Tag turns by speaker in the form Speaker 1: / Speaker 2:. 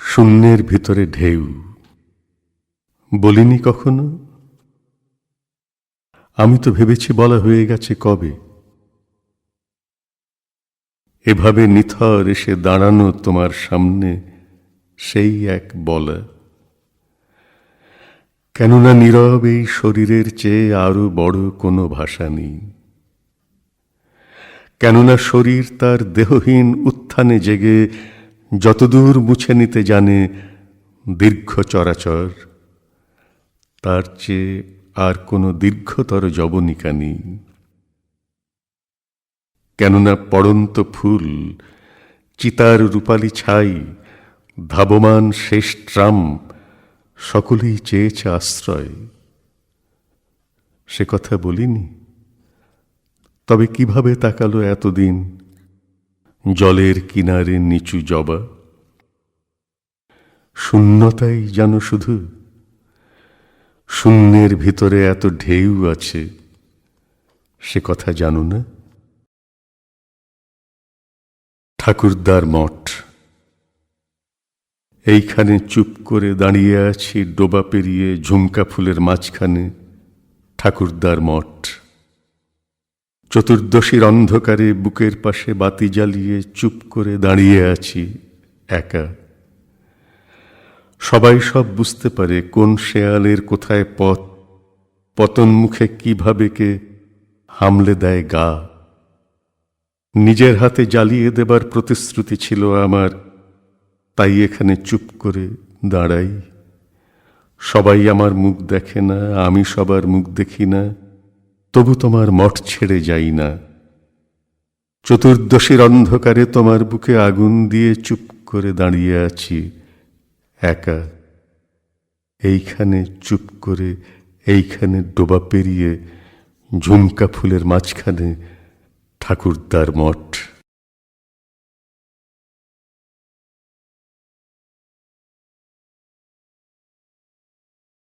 Speaker 1: শূন্যের ভিতরে ঢেউ। বলিনি কখনো? আমি তো ভেবেছি বলা হয়ে গেছে কবে। এভাবে নিথর এসে দাঁড়ানো তোমার সামনে সেই এক বলা। কেননা নীরব এই শরীরের চেয়ে আরও বড় কোনো ভাষা নেই। কেননা শরীর তার দেহহীন উত্থানে জেগে যতদূর মুছে নিতে জানে দীর্ঘ চরাচর, তার চেয়ে আর কোনো দীর্ঘতর জবনিকা নেই। কেননা পড়ন্ত ফুল, চিতার রূপালি ছাই, ধাবমান শেষ ট্রাম, সকলেই চেয়েছে আশ্রয়। সে কথা বলিনি, তবে কীভাবে তাকালো এতদিন? জলের কিনারে নিচু জবা। শূন্যতাই জানো শুধু। শূন্যের ভিতরে এত ঢেউ আছে, সে কথা জানো না? ঠাকুরদার মঠ। এইখানে চুপ করে দাঁড়িয়ে আছি, ডোবা পেরিয়ে ঝুমকা ফুলের মাঝখানে ঠাকুরদার মঠ। চতুর্দশীর অন্ধকারে বুকের পাশে বাতি জ্বালিয়ে চুপ করে দাঁড়িয়ে আছি একা। সবাই সব বুঝতে পারে কোন শেয়ালের কোথায় পথ, পতন মুখে কীভাবে কে হামলে দেয় গা। নিজের হাতে জ্বালিয়ে দেবার প্রতিশ্রুতি ছিল আমার, তাই এখানে চুপ করে দাঁড়াই। সবাই আমার মুখ দেখে না, আমি সবার মুখ দেখি না তবু তোমার মঠ ছেড়ে যাই না। চতুর্দশীর অন্ধকারে তোমার বুকে আগুন দিয়ে চুপ করে দাঁড়িয়ে আছি, একা। এইখানে চুপ করে, এইখানে ডোবা পেরিয়ে ঝুমকা ফুলের মাঝখানে ঠাকুরদার মঠ।